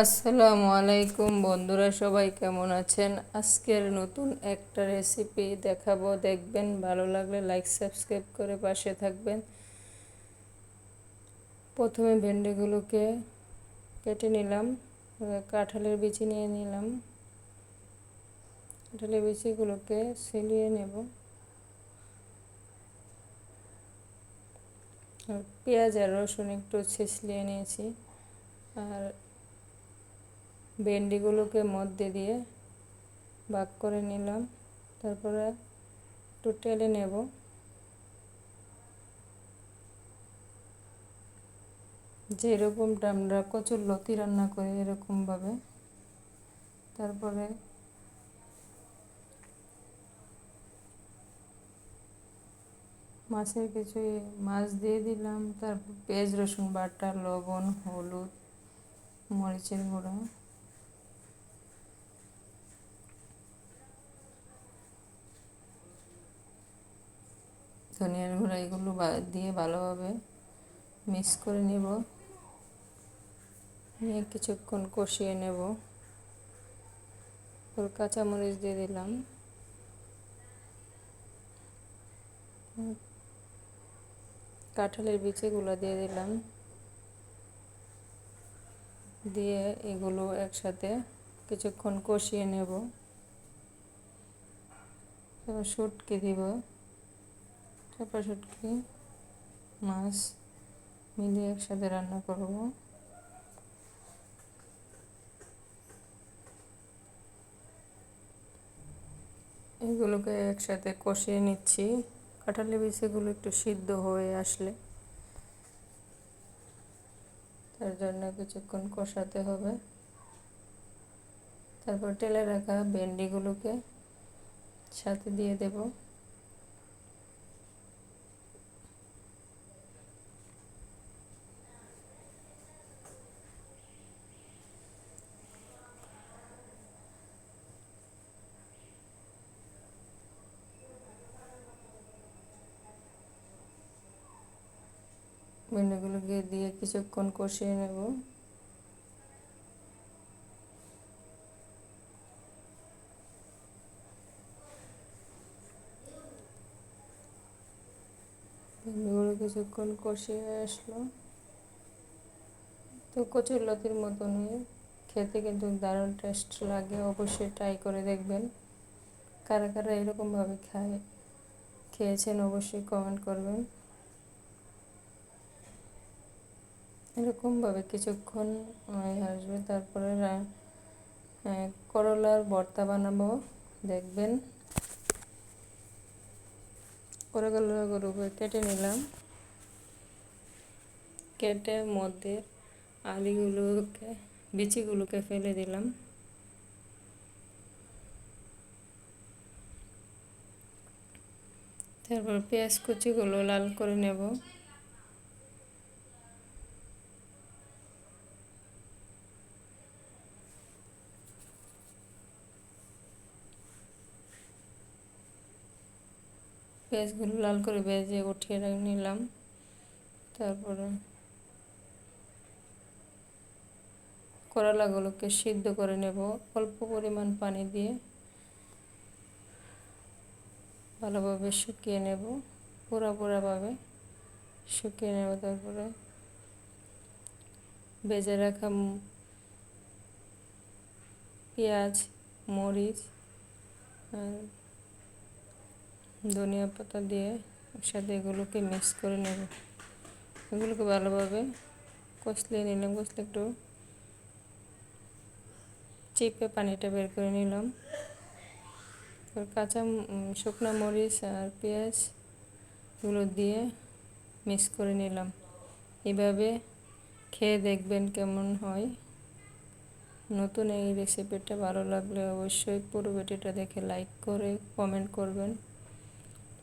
আসসালামু আলাইকুম বন্ধুরা, সবাই কেমন আছেন? আজকের নতুন একটা রেসিপি দেখাবো। দেখবেন ভালো লাগলে লাইক সাবস্ক্রাইব করে পাশে থাকবেন। প্রথমে ভেন্ডিগুলোকে কেটে নিলাম কাঁঠালের বিচি নিয়ে নিলাম। কাঁঠালের বিচিগুলোকে ছিলিয়ে নেব। পেঁয়াজ আর রসুন একটু ছিঁচলিয়ে নিয়েছি। আর ভেন্ডিগুলোকে মধ্যে দিয়ে ভাগ করে নিলাম। তারপরে একটু টেলে নেব। যেরকমটা আমরা কচুর লতি রান্না করি এরকমভাবে। তারপরে মাছের কিছু মাছ দিয়ে দিলাম। তারপর পেঁয়াজ, রসুন বাটা, লবণ, হলুদ, মরিচের গুঁড়া। ধনিয়ার গুঁড়া এগুলো দিয়ে ভালোভাবে মিক্স করে নেব। নিয়ে কিছুক্ষণ কষিয়ে নেব। তারপর কাঁচামরিচ দিয়ে দিলাম। কাঁঠালের বিচিগুলো দিয়ে দিলাম। দিয়ে এগুলো একসাথে কিছুক্ষণ কষিয়ে নেব। শুটকি দিব। চাপা মাছ মিলিয়ে একসাথে রান্না করব। এগুলোকে একসাথে কষিয়ে নিচ্ছি। কাঁঠালি বিচিগুলো একটু সিদ্ধ হয়ে আসলে। তার জন্য কিছুক্ষণ কষাতে হবে। তারপর টেলে রাখা ভেন্ডিগুলোকে সাথে দিয়ে দেবো। ভেন্ডিগুলোকে দিয়ে কিছুক্ষণ কষিয়ে নেব। ভেন্ডিগুলো কিছুক্ষণ কষিয়ে আসলো। তো কচুর লতির মতনই। খেতে কিন্তু দারুণ টেস্ট লাগে, অবশ্যই ট্রাই করে দেখবেন। কারা কারা এরকমভাবে খায়, খেয়েছেন অবশ্যই কমেন্ট করবেন। এরকমভাবে কিছুক্ষণ আসবে, তারপরে করলার ভর্তা বানাবো, দেখবেন। করলাগুলো কেটে নিলাম। কেটে মধ্যে আলিগুলোকে, বিচিগুলোকে ফেলে দিলাম। তারপর পেঁয়াজ কুচিগুলো লাল করে নেব। পেঁয়াজগুলো লাল করে ভেজে উঠিয়ে নিলাম। তারপরে করলাগুলোকে সিদ্ধ করে নেব অল্প পরিমাণ পানি দিয়ে। ভালোভাবে শুকিয়ে নেব পুরা পুরাভাবে শুকিয়ে নেব। তারপরে ভেজে রাখা পেঁয়াজ, মরিচ, আর ধনিয়া পাতা দিয়ে সাথে এগুলোকে মিক্স করে নেব। এগুলোকে ভালোভাবে কষলিয়ে নিলাম, কষলে একটু চিপে পানিটা বের করে নিলাম। কাঁচা শুকনো মরিচ আর পেঁয়াজ এগুলো দিয়ে মিক্স করে নিলাম। এভাবে খেয়ে দেখবেন কেমন হয়। নতুন এই রেসিপিটা ভালো লাগলে অবশ্যই পুরো ভিডিওটা দেখে লাইক করে কমেন্ট করবেন।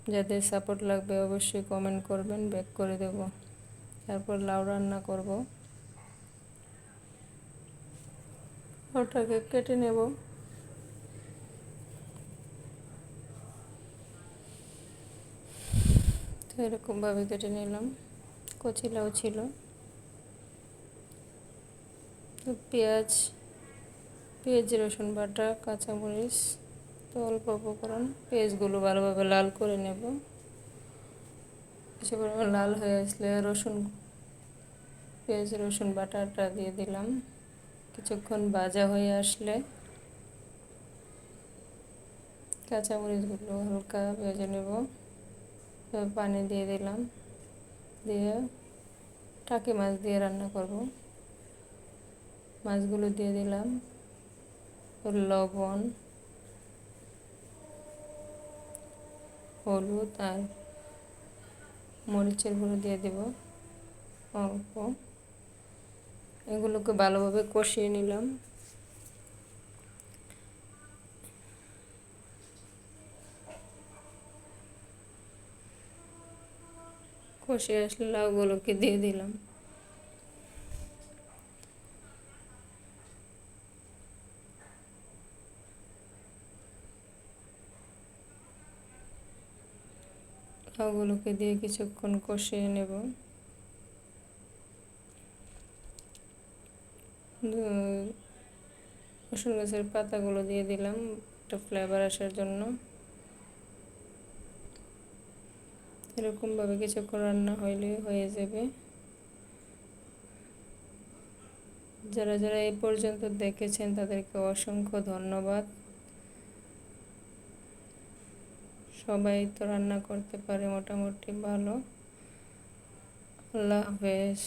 যাদের সাপোর্ট লাগবে অবশ্যই কমেন্ট করবেন ব্যাক করে দেব। তারপর লাউ রান্না করব। ওটাকে কেটে নেব। তো এরকমভাবে কেটে নিলাম। কচি লাউ ছিল। পেঁয়াজ পেঁয়াজ রসুন বাটা, কাঁচামরিচ তো অল্প উপকরণ, পেঁয়াজগুলো ভালোভাবে লাল করে নেব। কিছু পরিমাণ লাল হয়ে আসলে রসুন, পেঁয়াজ, রসুন বাটাটা দিয়ে দিলাম। কিছুক্ষণ ভাজা হয়ে আসলে কাঁচামরিচগুলো হালকা ভেজে নেব। পানি দিয়ে দিলাম। দিয়ে টাকি মাছ দিয়ে রান্না করব। মাছগুলো দিয়ে দিলাম। লবণ হলুদ আর মরিচের গুঁড়ো দিয়ে দেব অল্প। এগুলোকে ভালোভাবে কষিয়ে নিলাম। কষিয়ে আসলে লাউগুলোকে দিয়ে দিলাম। লাউগুলোকে দিয়ে কিছুক্ষণ কষিয়ে নেব। রসুন গাছের পাতাগুলো দিয়ে দিলাম, একটা ফ্লেভার আসার জন্য। এরকমভাবে কিছুক্ষণ রান্না হইলে হয়ে যাবে। যারা যারা এই পর্যন্ত দেখেছেন তাদেরকে অসংখ্য ধন্যবাদ। সবাই তো রান্না করতে পারে মোটামুটি ভালো। আল্লাহ হাফেজ।